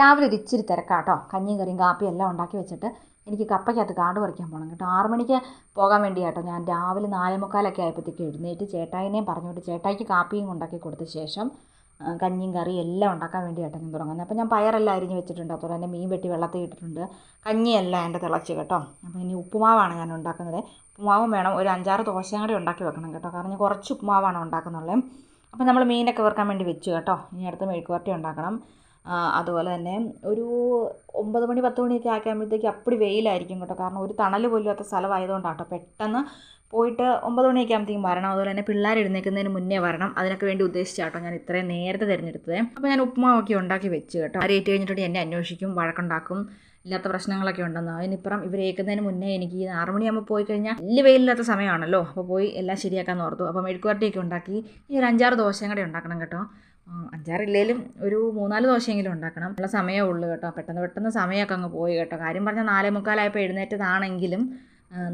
രാവിലെ ഒരു ഇച്ചിരി തിരക്കാട്ടോ. കഞ്ഞിയും കറിയും കാപ്പിയും എല്ലാം ഉണ്ടാക്കി വെച്ചിട്ട് എനിക്ക് കപ്പയ്ക്കകത്ത് കാട് പറിക്കാൻ പോകണം കേട്ടോ. ആറു മണിക്ക് പോകാൻ വേണ്ടിയാട്ടോ ഞാൻ രാവിലെ നാലേ മുക്കാലൊക്കെ ആയപ്പോഴത്തേക്ക് എഴുന്നേറ്റ് ചേട്ടായിനെയും പറഞ്ഞുകൊണ്ട് ചേട്ടായിക്ക് കാപ്പിയും ഉണ്ടാക്കി കൊടുത്ത ശേഷം കഞ്ഞിയും കറി എല്ലാം ഉണ്ടാക്കാൻ വേണ്ടിയാട്ടോ ഞാൻ തുടങ്ങുന്നത്. അപ്പോൾ ഞാൻ പയറെല്ലാം അരിഞ്ഞ് വെച്ചിട്ടുണ്ട്. അതുപോലെ തന്നെ മീൻ വെട്ടി വെള്ളത്തിൽ ഇട്ടിട്ടുണ്ട്. കഞ്ഞിയെല്ലാം എന്റെ തിളച്ച് കേട്ടോ. അപ്പോൾ ഇനി ഉപ്പുമാവാണ് ഞാൻ ഉണ്ടാക്കുന്നത്. ഉപ്പുമാവും വേണം. ഒരു അഞ്ചാറ് ദോശയും കൂടി ഉണ്ടാക്കി വെക്കണം കേട്ടോ. കാരണം കുറച്ച് ഉപ്പുമാവാണ് ഉണ്ടാക്കുന്നുള്ളത് അപ്പോൾ നമ്മൾ മീനൊക്കെ വെറുക്കാൻ വേണ്ടി വെച്ചു കേട്ടോ. ഇനി അടുത്ത് മെഴുക്കുവരട്ടി ഉണ്ടാക്കണം. അതുപോലെ തന്നെ ഒരു ഒമ്പത് മണി പത്ത് മണിയൊക്കെ ആക്കുമ്പോഴത്തേക്ക് അപ്പടി വെയിലായിരിക്കും കേട്ടോ. കാരണം ഒരു തണൽ പോലുമില്ലാത്ത സ്ഥലമായതുകൊണ്ടാട്ടോ പെട്ടെന്ന് പോയിട്ട് ഒമ്പത് മണിയൊക്കെ ആകുമ്പോഴത്തേക്കും വരണം. അതുപോലെ തന്നെ പിള്ളേർ എഴുന്നേൽക്കുന്നതിന് മുന്നേ വരണം. അതിനൊക്കെ വേണ്ടി ഉദ്ദേശിച്ചാട്ടോ ഞാൻ ഇത്രയും നേരത്തെ തിരഞ്ഞെടുത്തത്. അപ്പോൾ ഞാൻ ഉപ്പുമാവൊക്കെ ഉണ്ടാക്കി വെച്ച് കേട്ടോ. ആരേറ്റ് കഴിഞ്ഞിട്ട് എന്നെ അന്വേഷിക്കും വഴക്കുണ്ടാക്കും. ഇല്ലാത്ത പ്രശ്നങ്ങളൊക്കെ ഉണ്ടെന്ന്. അതിനിപ്പുറം ഇവർ ഏൽക്കുന്നതിന് മുന്നേ എനിക്ക് ഈ ആറ് മണിയാകുമ്പോൾ പോയി കഴിഞ്ഞാൽ വലിയ വെയിലില്ലാത്ത സമയമാണല്ലോ. അപ്പോൾ പോയി എല്ലാം ശരിയാക്കാൻ ഓർത്തു. അപ്പോൾ മെഴുക്കുവരട്ടിയൊക്കെ ഉണ്ടാക്കി. ഈ ഒരു അഞ്ചാറ് ദോശയും കൂടെ ഉണ്ടാക്കണം കേട്ടോ. അഞ്ചാറില്ലേലും ഒരു മൂന്നാൽ ദോശയെങ്കിലും ഉണ്ടാക്കണം. ഉള്ള സമയമേ ഉള്ളൂ കേട്ടോ. പെട്ടെന്ന് പെട്ടെന്ന് സമയമൊക്കെ അങ്ങ് പോയി കേട്ടോ. കാര്യം പറഞ്ഞാൽ നാലേ മുക്കാലായപ്പോൾ എഴുന്നേറ്റതാണെങ്കിലും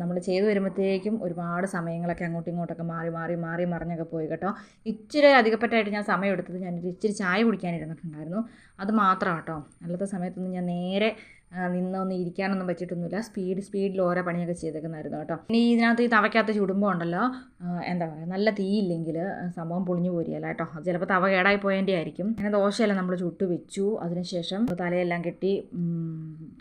നമ്മൾ ചെയ്തു വരുമ്പോഴത്തേക്കും ഒരുപാട് സമയങ്ങളൊക്കെ അങ്ങോട്ടും ഇങ്ങോട്ടൊക്കെ മാറി മാറി മാറി മറിഞ്ഞൊക്കെ പോയി കേട്ടോ. ഇച്ചിരി അധികപ്പെട്ടായിട്ട് ഞാൻ സമയം എടുത്തത് ഞാനൊരു ഇച്ചിരി ചായ കുടിക്കാനിരുന്നിട്ടുണ്ടായിരുന്നു. അത് മാത്രം കേട്ടോ. അല്ലാത്ത സമയത്തൊന്നും ഞാൻ നേരെ ആ, നിന്ന് ഇരിക്കാനൊന്നും പറ്റിയിട്ടൊന്നുമില്ല. സ്പീഡ് സ്പീഡിൽ ഓരോ പണിയൊക്കെ ചെയ്തേക്കുന്നായിരുന്നു കേട്ടോ. ഇനി ഇതിനകത്ത് ഈ തവയ്ക്കകത്ത് ചുടുമ്പോൾ ഉണ്ടല്ലോ എന്താ പറയുക നല്ല തീയില്ലെങ്കിൽ സംഭവം പൊളിഞ്ഞു പോരികയല്ല കേട്ടോ. ചിലപ്പോൾ തവ കേടായി പോയതിന്റെ ആയിരിക്കും അങ്ങനെ ദോശയെല്ലാം നമ്മൾ ചുട്ട് വെച്ചു. അതിനുശേഷം തലയെല്ലാം കെട്ടി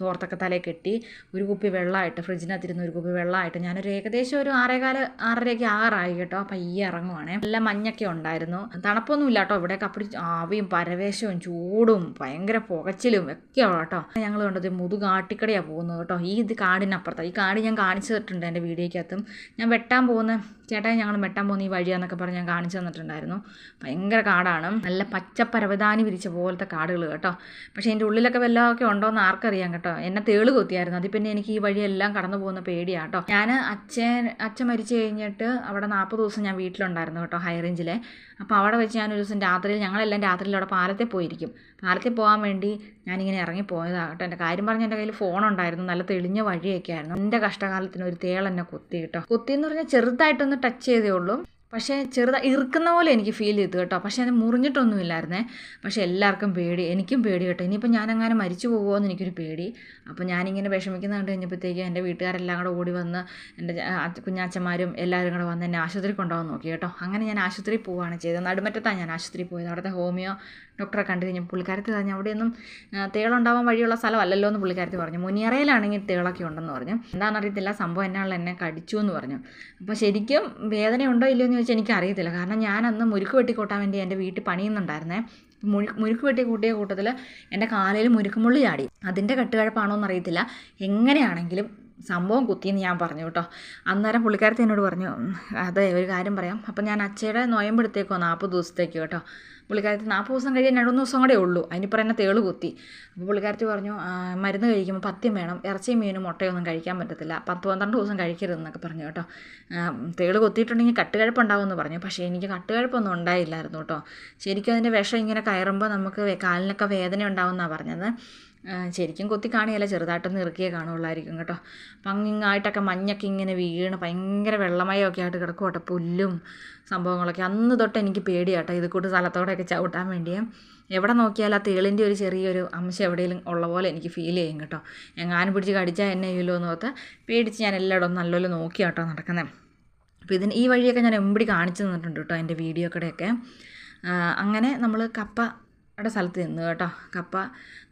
തോർത്തൊക്കെ തലയിൽ കെട്ടി ഒരു കുപ്പി വെള്ളമായിട്ട് ഫ്രിഡ്ജിനകത്തിരുന്ന് ഒരു കുപ്പി വെള്ളമായിട്ട് ഞാനൊരു ഏകദേശം ഒരു ആറേകാൽ ആറരയ്ക്ക് ആറായി കേട്ടോ. പയ്യെ ഇറങ്ങുവാണേ. നല്ല മഞ്ഞൊക്കെ ഉണ്ടായിരുന്നു. തണുപ്പൊന്നും ഇല്ല കേട്ടോ. ഇവിടെയൊക്കെ അപ്പടി ആവിയും പരവേശവും ചൂടും ഭയങ്കര പുകച്ചിലും ഒക്കെയാണ് കേട്ടോ. ഞങ്ങൾ കണ്ടത് മുതുകാട്ടിക്കടയാണ് പോകുന്നത് കേട്ടോ. ഈ ഇത് കാടിനപ്പുറത്താണ് ഈ കാട് ഞാൻ കാണിച്ചു തന്നിട്ടുണ്ട് എന്റെ വീഡിയോയ്ക്കകത്തും. ഞാൻ വെട്ടാൻ പോകുന്ന ചേട്ടായി ഞങ്ങൾ വെട്ടാൻ പോകുന്ന ഈ വഴിയാന്നൊക്കെ പറഞ്ഞ് ഞാൻ കാണിച്ചു തന്നിട്ടുണ്ടായിരുന്നു. ഭയങ്കര കാടാണ്. നല്ല പച്ച പരവതാനി വിരിച്ച പോലത്തെ കാടുകൾ കേട്ടോ. പക്ഷേ എന്റെ ഉള്ളിലൊക്കെ വല്ലതൊക്കെ ഉണ്ടോ എന്ന് ആർക്കറിയാം കേട്ടോ. എന്നെ തേൾ കൊത്തിയായിരുന്നു. അതിൽ പിന്നെ എനിക്ക് ഈ വഴിയെല്ലാം കടന്നു പോകുന്ന പേടിയാണ് കേട്ടോ ഞാൻ അച്ഛൻ അച്ഛൻ മരിച്ചു കഴിഞ്ഞിട്ട് അവിടെ നാൽപ്പത് ദിവസം ഞാൻ വീട്ടിലുണ്ടായിരുന്നു കേട്ടോ ഹൈ റേഞ്ചിലെ. അപ്പോൾ അവിടെ വെച്ച് ഞാൻ ഒരു ദിവസം രാത്രിയിൽ ഞങ്ങളെല്ലാം രാത്രിയിൽ അവിടെ പാലത്തെ പോയിരിക്കും. പാലത്തിൽ പോകാൻ വേണ്ടി ഞാനിങ്ങനെ ഇറങ്ങി പോയതാണ് കേട്ടോ. എന്റെ കാര്യം പറഞ്ഞ എന്റെ കയ്യിൽ ഫോൺ ഉണ്ടായിരുന്നു നല്ല തെളിഞ്ഞ വഴിയൊക്കെ ആയിരുന്നു എന്റെ കഷ്ടകാലത്തിന് ഒരു തേൾ എന്നെ കൊത്തി കേട്ടോ. കൊത്തി എന്ന് പറഞ്ഞാൽ ചെറുതായിട്ടൊന്ന് ടച്ച് ചെയ്തേ ഉള്ളൂ. പക്ഷേ ചെറുതായി ഇറുക്കുന്ന പോലെ എനിക്ക് ഫീൽ ചെയ്തു കേട്ടോ. പക്ഷേ അത് മുറിഞ്ഞിട്ടൊന്നുമില്ലായിരുന്നേ. പക്ഷേ എല്ലാവർക്കും പേടി എനിക്കും പേടി കേട്ടോ. ഇനിയിപ്പോൾ ഞാനങ്ങനെ മരിച്ചു പോകുമോ എന്ന് എനിക്കൊരു പേടി. അപ്പോൾ ഞാനിങ്ങനെ വിഷമിക്കുന്ന കണ്ട് കഴിഞ്ഞപ്പോഴത്തേക്ക് എന്റെ വീട്ടുകാരെല്ലാം കൂടെ ഓടി വന്ന് എന്റെ കുഞ്ഞാച്ചന്മാരും എല്ലാവരും കൂടെ വന്ന് എന്നെ ആശുപത്രി കൊണ്ടുപോകാൻ നോക്കി കേട്ടോ. അങ്ങനെ ഞാൻ ആശുപത്രി പോവുകയാണ് ചെയ്തത്. നടുമറ്റത്താണ് ഞാൻ ആശുപത്രി പോയത്. അവിടുത്തെ ഹോമിയോ ഡോക്ടറെ കണ്ടു കഴിഞ്ഞാൽ പുള്ളിക്കാരത്തി പറഞ്ഞു അവിടെയൊന്നും തേളുണ്ടാവാൻ വഴിയുള്ള സ്ഥലമല്ലല്ലോ എന്ന് പുള്ളിക്കാരത്തി പറഞ്ഞു. മുനിയറയിലാണെങ്കിൽ തേളൊക്കെ ഉണ്ടെന്ന് പറഞ്ഞു. എന്താണെന്നറിയത്തില്ല. സംഭവം എന്നാണല്ലോ എന്നെ കടിച്ചു എന്ന് പറഞ്ഞു. അപ്പോൾ ശരിക്കും വേദനയുണ്ടോ ഇല്ലയോ എന്ന് ചോദിച്ചാൽ എനിക്ക് അറിയത്തില്ല കാരണം ഞാൻ അന്ന് മുരുക്ക് വെട്ടി കൂട്ടാൻ വേണ്ടി എന്റെ വീട്ടിൽ പണിയുന്നുണ്ടായിരുന്നേ. മുഴു മുരുക്ക് വെട്ടി കൂട്ടിയ കൂട്ടത്തിൽ എന്റെ കാലയിൽ മുരുക്കുമുള്ളി ചാടി അതിന്റെ കെട്ടുകഴപ്പാണോ എന്നറിയത്തില്ല എങ്ങനെയാണെങ്കിലും സംഭവം കുത്തിയെന്ന് ഞാൻ പറഞ്ഞു കേട്ടോ. അന്നേരം പുള്ളിക്കാരത്തി എന്നോട് പറഞ്ഞു "ഉം, അതെ ഒരു കാര്യം പറയാം. അപ്പം ഞാൻ അച്ഛയുടെ നോയമ്പെടുത്തേക്കോ നാൽപ്പത് ദിവസത്തേക്കോ കേട്ടോ. പുള്ളിക്കാരത്തി നാൽപ്പത് ദിവസം കഴിയാൻ രണ്ട് മൂന്ന് ദിവസം കൂടെ ഉള്ളൂ. അതിനിപ്പോൾ എന്നെ തേൾ കുത്തി. അപ്പോൾ പുള്ളിക്കാരത്തി പറഞ്ഞു "ആ, മരുന്ന് കഴിക്കുമ്പോൾ പത്യം വേണം. ഇറച്ചിയും മീനും മുട്ടയൊന്നും കഴിക്കാൻ പറ്റത്തില്ല. പത്ത് പന്ത്രണ്ട് ദിവസം കഴിക്കരുതെന്നൊക്കെ പറഞ്ഞു കേട്ടോ. തേൾ കൊത്തിയിട്ടുണ്ടെങ്കിൽ കട്ടുകഴപ്പുണ്ടാവുമെന്ന് പറഞ്ഞു. പക്ഷേ എനിക്ക് കട്ടുകഴപ്പൊന്നും ഉണ്ടായില്ലായിരുന്നു കേട്ടോ. ശരിക്കും അതിന്റെ വിഷം ഇങ്ങനെ കയറുമ്പോൾ നമുക്ക് കാലിനൊക്കെ വേദന ഉണ്ടാവുമെന്നാണ് പറഞ്ഞത്. ശരിക്കും കൊത്തി കാണിയല്ല ചെറുതായിട്ടൊന്ന് ഇറുക്കിയേ കാണുള്ളായിരിക്കും കേട്ടോ. അപ്പം അങ്ങിങ്ങായിട്ടൊക്കെ മഞ്ഞൊക്കെ ഇങ്ങനെ വീണ് ഭയങ്കര വെള്ളമയമൊക്കെ ആയിട്ട് കിടക്കും കേട്ടോ പുല്ലും സംഭവങ്ങളൊക്കെ. അന്ന് തൊട്ട് എനിക്ക് പേടിയാട്ടോ ഇത് കൂട്ട് സ്ഥലത്തോടെയൊക്കെ ചവിട്ടാൻ വേണ്ടിയേ. എവിടെ നോക്കിയാലും ആ തേളിന്റെ ഒരു ചെറിയൊരു അംശം എവിടെയെങ്കിലും ഉള്ള പോലെ എനിക്ക് ഫീൽ ചെയ്യും കേട്ടോ. എങ്ങാനും പിടിച്ച് കടിച്ചാൽ എന്നെ ചെയ്യുമല്ലോ എന്ന് ഓർത്ത് പേടിച്ച് ഞാൻ എല്ലായിടവും നല്ലപോലെ നോക്കി കേട്ടോ നടക്കുന്നത് അപ്പോൾ ഇതിന് ഈ വഴിയൊക്കെ ഞാൻ എമ്പടി കാണിച്ചു തന്നിട്ടുണ്ട് കേട്ടോ എന്റെ വീഡിയോ കൂടെയൊക്കെ അങ്ങനെ നമ്മൾ കപ്പയുടെ സ്ഥലത്ത് നിന്ന് കേട്ടോ. കപ്പ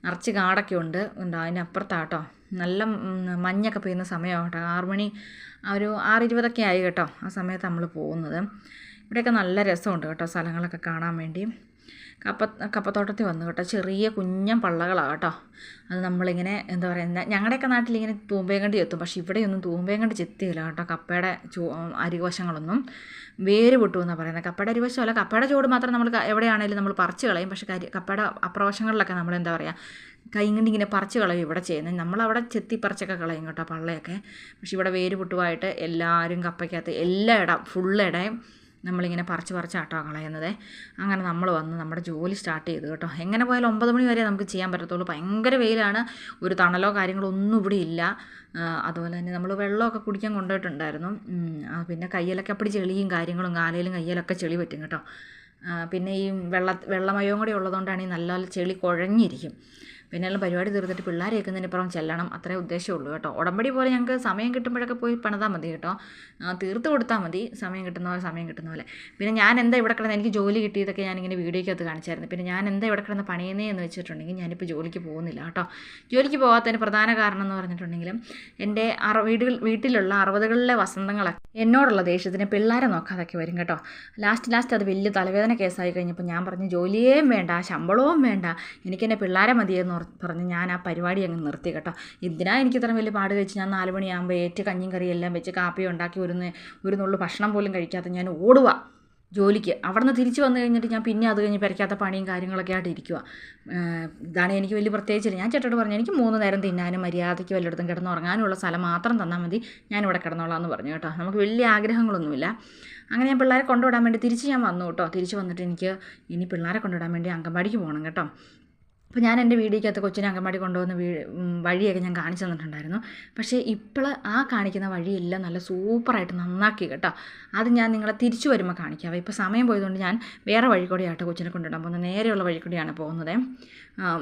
നിറച്ച് കാടൊക്കെ ഉണ്ട്. ഉണ്ട്? അതിനപ്പുറത്താണ് കേട്ടോ നല്ല മഞ്ഞൊക്കെ പെയ്യുന്ന സമയമാണ് കേട്ടോ. ആറു മണി ഒരു ആറ് ഇരുപതൊക്കെ ആയി കേട്ടോ ആ സമയത്ത് നമ്മൾ പോകുന്നത്. ഇവിടെയൊക്കെ നല്ല രസമുണ്ട് കേട്ടോ സ്ഥലങ്ങളൊക്കെ കാണാൻ വേണ്ടി. കപ്പ കപ്പത്തോട്ടത്തിൽ വന്നു കേട്ടോ. ചെറിയ കുഞ്ഞൻ പള്ളകളാണ് കേട്ടോ. അത് നമ്മളിങ്ങനെ എന്താ പറയുക ഞങ്ങളുടെയൊക്കെ നാട്ടിലിങ്ങനെ തൂമ്പയും എത്തും. പക്ഷേ ഇവിടെയൊന്നും തൂമ്പയും കണ്ടി ചെത്തിയില്ല കേട്ടോ. കപ്പയുടെ ചൂ അരിവശങ്ങളൊന്നും വേര് പൊട്ടു എന്നാണ് പറയുന്നത് കപ്പയുടെ അരിവശമല്ല കപ്പയുടെ ചൂട് മാത്രം നമ്മൾ എവിടെയാണെങ്കിലും നമ്മൾ പറിച്ച് കളയും. പക്ഷേ കരി കപ്പയുടെ അപ്രവശങ്ങളിലൊക്കെ നമ്മൾ എന്താ പറയുക കൈ കൊണ്ട് ഇങ്ങനെ പറിച്ച് കളയും ഇവിടെ ചെയ്യുന്നത് നമ്മളവിടെ ചെത്തി പറിച്ചൊക്കെ കളയും കേട്ടോ പള്ളയൊക്കെ. പക്ഷേ ഇവിടെ വേര് പൊട്ടുവായിട്ട് എല്ലാവരും കപ്പയ്ക്കകത്ത് എല്ലാ ഇടം ഫുള്ള് ഇടയും നമ്മളിങ്ങനെ പറിച്ച് പറിച്ചാട്ടോ കളയുന്നത്. അങ്ങനെ നമ്മൾ വന്ന് നമ്മുടെ ജോലി സ്റ്റാർട്ട് ചെയ്തു കേട്ടോ. എങ്ങനെ പോയാലും ഒമ്പത് മണി വരെ നമുക്ക് ചെയ്യാൻ പറ്റത്തുള്ളൂ. ഭയങ്കര വെയിലാണ്. ഒരു തണലോ കാര്യങ്ങളോ ഒന്നും ഇവിടെ ഇല്ല. അതുപോലെ തന്നെ നമ്മൾ വെള്ളമൊക്കെ കുടിക്കാൻ കൊണ്ടുപോയിട്ടുണ്ടായിരുന്നു. പിന്നെ കയ്യിലൊക്കെ അപ്പടി ചെളിയും കാര്യങ്ങളും കാലയിലും കയ്യിലൊക്കെ ചെളി പറ്റും കേട്ടോ. പിന്നെ ഈ വെള്ള വെള്ളമയവും കൂടി ഉള്ളതുകൊണ്ടാണ് ഈ നല്ല ചെളി കുഴഞ്ഞിരിക്കും. പിന്നെ എല്ലാം പരിപാടി തീർത്തിട്ട് പിള്ളേരെ വെക്കുന്നതിനിപ്പുറം ചെല്ലണം. അത്രേ ഉദ്ദേശമുള്ളൂ കേട്ടോ. ഉടമ്പടി പോലെ ഞങ്ങൾക്ക് സമയം കിട്ടുമ്പോഴൊക്കെ പോയി പണിതാൽ മതി കേട്ടോ. തീർത്ത് കൊടുത്താൽ മതി. സമയം കിട്ടുന്ന പോലെ സമയം കിട്ടുന്ന പോലെ. പിന്നെ ഞാൻ എന്താ ഇവിടെ കിടന്ന് എനിക്ക് ജോലി കിട്ടിയതൊക്കെ ഞാനിങ്ങനെ വീഡിയോയ്ക്കകത്ത് കാണിച്ചായിരുന്നു. പിന്നെ ഞാൻ എന്താ ഇവിടെ കിടന്ന് പണിയുന്നേ എന്ന് വെച്ചിട്ടുണ്ടെങ്കിൽ ഞാനിപ്പോൾ ജോലിക്ക് പോകുന്നില്ല കേട്ടോ. ജോലിക്ക് പോകാത്തതിന് പ്രധാന കാരണം എന്ന് പറഞ്ഞിട്ടുണ്ടെങ്കിലും എന്റെ അറ വീടുകൾ വീട്ടിലുള്ള അറുപതുകളിലെ വസന്തങ്ങളൊക്കെ എന്നോടുള്ള ദേഷ്യത്തിന് പിള്ളേരെ നോക്കാതൊക്കെ വരും കേട്ടോ. ലാസ്റ്റ് ലാസ്റ്റ് അത് വലിയ തലവേദന കേസായി കഴിഞ്ഞപ്പോൾ ഞാൻ പറഞ്ഞു ജോലിയേയും വേണ്ട ശമ്പളവും വേണ്ട. എനിക്കെന്നെ പിള്ളേരെ മതിയെന്ന് പറഞ്ഞ് ഞാൻ ആ പരിപാടി അങ്ങ് നിർത്തി കേട്ടോ. എന്തിനാ എനിക്ക് ഇത്ര വലിയ പാട് കഴിച്ച് ഞാൻ നാല് മണിയാകുമ്പോൾ ഏറ്റ് കഞ്ഞിയും കറിയെല്ലാം വെച്ച് കാപ്പി ഉണ്ടാക്കി ഒരു ഒരു നുള്ളു ഭക്ഷണം പോലും കഴിക്കാത്ത ഞാൻ ഓടുക ജോലിക്ക്. അവിടെ നിന്ന് തിരിച്ച് വന്നു കഴിഞ്ഞിട്ട് ഞാൻ പിന്നെ അത് കഴിഞ്ഞ് പെരക്കാത്ത പണിയും കാര്യങ്ങളൊക്കെ ആയിട്ട് ഇരിക്കുക ഇതാണ് എനിക്ക് വലിയ പ്രത്യേകിച്ചില്ല. ഞാൻ ചേട്ടോട് പറഞ്ഞു എനിക്ക് മൂന്ന് നേരം തിന്നാനും മര്യാദയ്ക്ക് വല്ലയിടത്തും ഉറങ്ങാനുള്ള സ്ഥലം മാത്രം തന്നാൽ മതി. ഞാനിവിടെ കിടന്നോളാം എന്ന് പറഞ്ഞു കേട്ടോ. നമുക്ക് വലിയ ആഗ്രഹങ്ങളൊന്നുമില്ല. അങ്ങനെ ഞാൻ പിള്ളേരെ കൊണ്ടുവിടാൻ വേണ്ടി തിരിച്ച് ഞാൻ വന്നു കേട്ടോ. തിരിച്ച് വന്നിട്ട് എനിക്ക് ഇനി പിള്ളേരെ കൊണ്ടുവിടാൻ വേണ്ടി അങ്കൻവാടിക്ക് പോകണം കേട്ടോ. അപ്പോൾ ഞാൻ എന്റെ വീടിക്കകത്ത് കൊച്ചിനെ അങ്കൻവാടി കൊണ്ടുവന്ന വീ വഴിയൊക്കെ ഞാൻ കാണിച്ചു തന്നിട്ടുണ്ടായിരുന്നു. പക്ഷേ ഇപ്പോൾ ആ കാണിക്കുന്ന വഴിയെല്ലാം നല്ല സൂപ്പറായിട്ട് നന്നാക്കി കേട്ടോ. അത് ഞാൻ നിങ്ങളെ തിരിച്ചു വരുമ്പോൾ കാണിക്കാം. ഇപ്പോൾ സമയം പോയതുകൊണ്ട് ഞാൻ വേറെ വഴി കൂടെയാട്ടോ കൊച്ചിനെ കൊണ്ടുവിടാൻ പോകുന്നത്. നേരെയുള്ള വഴി കൂടിയാണ് പോകുന്നത്.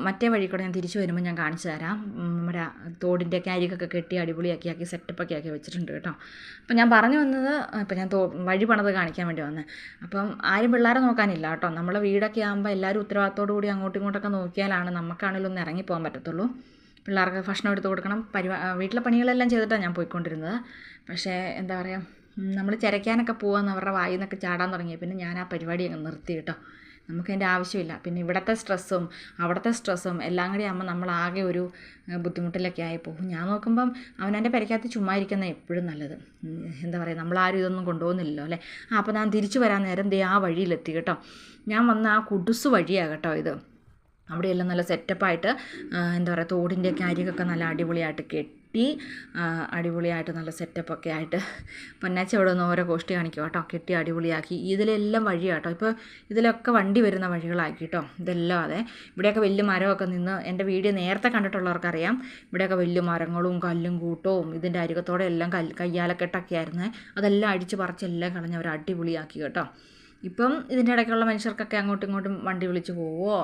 മറ്റേ വഴി ഞാൻ തിരിച്ചു വരുമ്പോൾ ഞാൻ കാണിച്ചു തരാം. നമ്മുടെ തോടിന്റെ അരികൊക്കെ കെട്ടി അടിപൊളിയാക്കി ആക്കി സെറ്റപ്പൊക്കെ ആക്കി വെച്ചിട്ടുണ്ട് കേട്ടോ. അപ്പം ഞാൻ പറഞ്ഞു വന്നത് ഇപ്പം ഞാൻ തോ വഴി പണത് കാണിക്കാൻ വേണ്ടി വന്നത് അപ്പം ആരും പിള്ളേരെ നോക്കാനില്ല കേട്ടോ. നമ്മളെ വീടൊക്കെ ആകുമ്പോൾ എല്ലാവരും ഉത്തരവാദിത്തോടു കൂടി അങ്ങോട്ടും ഇങ്ങോട്ടൊക്കെ നോക്കിയാലാണ് നമുക്കാണെങ്കിലും ഒന്ന് ഇറങ്ങിപ്പോകാൻ പറ്റത്തുള്ളൂ. പിള്ളേർക്ക് ഭക്ഷണം എടുത്ത് കൊടുക്കണം. പരിപാ വീട്ടിലെ പണികളെല്ലാം ചെയ്തിട്ടാണ് ഞാൻ പോയിക്കൊണ്ടിരുന്നത്. പക്ഷേ എന്താ പറയുക നമ്മൾ ചിരയ്ക്കാനൊക്കെ പോകാമെന്ന് അവരുടെ വായിൽ നിന്നൊക്കെ ചാടാൻ തുടങ്ങിയ പിന്നെ ഞാൻ ആ പരിപാടി അങ്ങ് നിർത്തി കേട്ടോ. നമുക്കതിന്റെ ആവശ്യമില്ല. പിന്നെ ഇവിടുത്തെ സ്ട്രെസ്സും അവിടുത്തെ സ്ട്രെസ്സും എല്ലാം കൂടി ആകുമ്പോൾ നമ്മളാകെ ഒരു ബുദ്ധിമുട്ടിലൊക്കെ ആയി പോകും ഞാൻ നോക്കുമ്പം അവനവന്റെ പരിക്കകത്ത് ചുമ്മാ ഇരിക്കുന്ന എപ്പോഴും നല്ലത്. എന്താ പറയുക നമ്മളാരും ഇതൊന്നും കൊണ്ടുപോകുന്നില്ലല്ലോ അല്ലേ? അപ്പോൾ ഞാൻ തിരിച്ചു വരാൻ നേരം ദേ ആ വഴിയിലെത്തി കേട്ടോ. ഞാൻ വന്ന ആ കുടുസ് വഴിയാണ് കേട്ടോ ഇത്. അവിടെയെല്ലാം നല്ല സെറ്റപ്പായിട്ട് എന്താ പറയുക തോടിന്റെയൊക്കെ അരികൊക്കെ നല്ല അടിപൊളിയായിട്ട് കെട്ടി അടിപൊളിയായിട്ട് നല്ല സെറ്റപ്പൊക്കെ ആയിട്ട്. പൊന്നാച്ചി അവിടെ നിന്ന് ഓരോ കോഷ്ടി കാണിക്കും കേട്ടോ. കെട്ടി അടിപൊളിയാക്കി. ഇതിലെല്ലാം വഴി കേട്ടോ ഇപ്പോൾ ഇതിലൊക്കെ വണ്ടി വരുന്ന വഴികളാക്കി കേട്ടോ ഇതെല്ലാം അതെ. ഇവിടെയൊക്കെ വലിയ മരമൊക്കെ നിന്ന് എന്റെ വീഡിയോ നേരത്തെ കണ്ടിട്ടുള്ളവർക്കറിയാം. ഇവിടെയൊക്കെ വലിയ മരങ്ങളും കല്ലും കൂട്ടവും ഇതിന്റെ അരികത്തോടെ എല്ലാം കല്ല് കയ്യാലക്കെട്ടൊക്കെ ആയിരുന്നു. അതെല്ലാം അടിച്ച് പറിച്ചെല്ലാം കളഞ്ഞ് അവർ അടിപൊളിയാക്കി കേട്ടോ. ഇപ്പം ഇതിന്റെ ഇടയ്ക്കുള്ള മനുഷ്യർക്കൊക്കെ അങ്ങോട്ടും ഇങ്ങോട്ടും വണ്ടി വിളിച്ച് പോവുമോ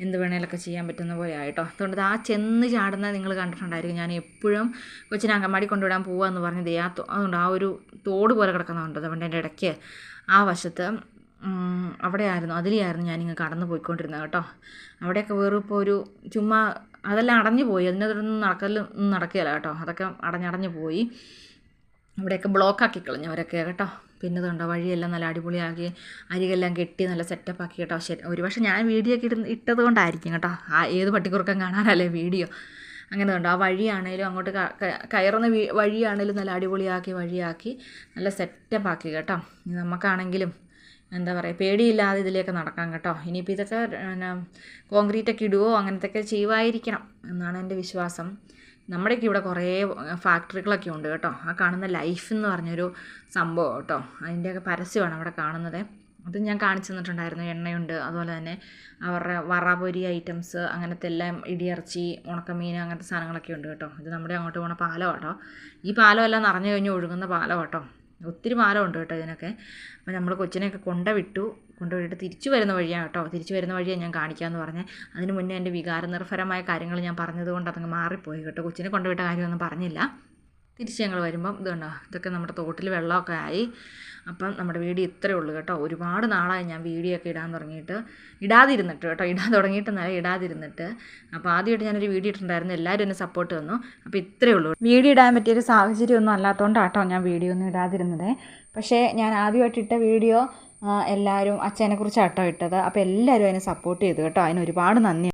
എന്ത് വേണേലൊക്കെ ചെയ്യാൻ പറ്റുന്ന പോലെ ആയിട്ടോ അതുകൊണ്ട് ആ ചെന്ന് ചാടുന്നത് നിങ്ങൾ കണ്ടിട്ടുണ്ടായിരിക്കും. ഞാൻ എപ്പോഴും കൊച്ചിനെ അങ്കമാടി കൊണ്ടുവിടാൻ പോവുക എന്ന് പറഞ്ഞത്. ആ അതുകൊണ്ട് ആ ഒരു തോട് പോലെ കിടക്കുന്നുണ്ട് അതുകൊണ്ട് എന്റെ ഇടയ്ക്ക് ആ വശത്ത് അവിടെയായിരുന്നു അതിലെയായിരുന്നു ഞാനിങ്ങ് കടന്നു പോയിക്കൊണ്ടിരുന്നത് കേട്ടോ. അവിടെയൊക്കെ വേറെ ഇപ്പോൾ ഒരു ചുമ്മാ അതെല്ലാം അടഞ്ഞു പോയി. അതിന്റെ അതിലൊന്നും നടക്കലൊന്നും നടക്കുകയില്ല കേട്ടോ. അതൊക്കെ അടഞ്ഞടഞ്ഞു പോയി. അവിടെയൊക്കെ ബ്ലോക്കാക്കി കളഞ്ഞു അവരൊക്കെ കേട്ടോ. പിന്നെ ഇതുണ്ടോ വഴിയെല്ലാം നല്ല അടിപൊളിയാക്കി അരികെല്ലാം കെട്ടി നല്ല സെറ്റപ്പാക്കി കേട്ടോ. ശരി ഒരുപക്ഷെ ഞാൻ വീഡിയോ ഒക്കെ ഇടുന്ന ഇട്ടത് കൊണ്ടായിരിക്കും കേട്ടോ. ആ ഏത് പട്ടിക്കുറുക്കം കാണാനല്ലേ വീഡിയോ അങ്ങനെ കണ്ടോ ആ വഴിയാണേലും അങ്ങോട്ട് കയറുന്ന വഴിയാണേലും നല്ല അടിപൊളിയാക്കി വഴിയാക്കി നല്ല സെറ്റപ്പാക്കി കേട്ടോ. നമുക്കാണെങ്കിലും എന്താ പറയുക പേടിയില്ലാതെ ഇതിലേക്ക് നടക്കാം കേട്ടോ. ഇനിയിപ്പോൾ ഇതൊക്കെ പിന്നെ കോൺക്രീറ്റ് ഒക്കെ ഇടുവോ അങ്ങനത്തെ ഒക്കെ ചെയ്യുമായിരിക്കണം എന്നാണ് എന്റെ വിശ്വാസം. നമ്മുടെയൊക്കെ ഇവിടെ കുറേ ഫാക്ടറികളൊക്കെ ഉണ്ട് കേട്ടോ. ആ കാണുന്ന ലൈഫ് എന്ന് പറഞ്ഞൊരു സംഭവം കേട്ടോ. അതിന്റെയൊക്കെ പരസ്യമാണ് അവിടെ കാണുന്നത്. അത് ഞാൻ കാണിച്ചു തന്നിട്ടുണ്ടായിരുന്നു. എണ്ണയുണ്ട് അതുപോലെ തന്നെ അവരുടെ വറപൊരി ഐറ്റംസ് അങ്ങനത്തെ എല്ലാം ഇടിയിറച്ചി ഉണക്കമീൻ അങ്ങനത്തെ സാധനങ്ങളൊക്കെ ഉണ്ട് കേട്ടോ. ഇത് നമ്മുടെ അങ്ങോട്ട് പോണ പാലം കേട്ടോ ഈ പാലം എല്ലാം നിറഞ്ഞു കഴിഞ്ഞ് ഒഴുകുന്ന പാലം കേട്ടോ ഒത്തിരി ഉണ്ട് കേട്ടോ ഇതിനൊക്കെ. അപ്പോൾ നമ്മൾ കൊച്ചിനെയൊക്കെ കൊണ്ട വിട്ടു. കൊണ്ടുപോയിട്ട് തിരിച്ചു വരുന്ന വഴിയാണ് കേട്ടോ. തിരിച്ചു വരുന്ന വഴിയാണ് ഞാൻ കാണിക്കാമെന്ന് പറഞ്ഞ്. അതിന് മുന്നേ എന്റെ വികാരനിർഭരമായ കാര്യങ്ങൾ ഞാൻ പറഞ്ഞതുകൊണ്ട് അതങ്ങ് മാറിപ്പോയി കേട്ടോ. കൊച്ചിനെ കൊണ്ടുവിട്ട കാര്യമൊന്നും പറഞ്ഞില്ല. തിരിച്ച് ഞങ്ങൾ വരുമ്പം ഇത് കണ്ടോ? ഇതൊക്കെ നമ്മുടെ തോട്ടിൽ വെള്ളമൊക്കെ ആയി. അപ്പം നമ്മുടെ വീഡിയോ ഇത്രയേ ഉള്ളൂ കേട്ടോ. ഒരുപാട് നാളായി ഞാൻ വീഡിയോ ഒക്കെ ഇടാൻ തുടങ്ങിയിട്ട്. ഇടാതിരുന്നിട്ട് കേട്ടോ. ഇടാൻ തുടങ്ങിയിട്ടെന്നല്ല ഇടാതിരുന്നിട്ട്. അപ്പോൾ ആദ്യമായിട്ട് ഞാനൊരു വീഡിയോ ഇട്ടിട്ടുണ്ടായിരുന്നു. എല്ലാവരും എന്നെ സപ്പോർട്ട് തന്നു. അപ്പോൾ ഇത്രയേ ഉള്ളൂ. വീഡിയോ ഇടാൻ പറ്റിയൊരു സാഹചര്യമൊന്നും അല്ലാത്തതുകൊണ്ട് കേട്ടോ ഞാൻ വീഡിയോ ഒന്നും ഇടാതിരുന്നത്. പക്ഷേ ഞാൻ ആദ്യമായിട്ട് ഇട്ട വീഡിയോ എല്ലാവരും അച്ഛനെക്കുറിച്ചാണ് കേട്ടോ ഇട്ടത്. അപ്പോൾ എല്ലാവരും അതിനെ സപ്പോർട്ട് ചെയ്തു കേട്ടോ. അതിന് ഒരുപാട് നന്ദി.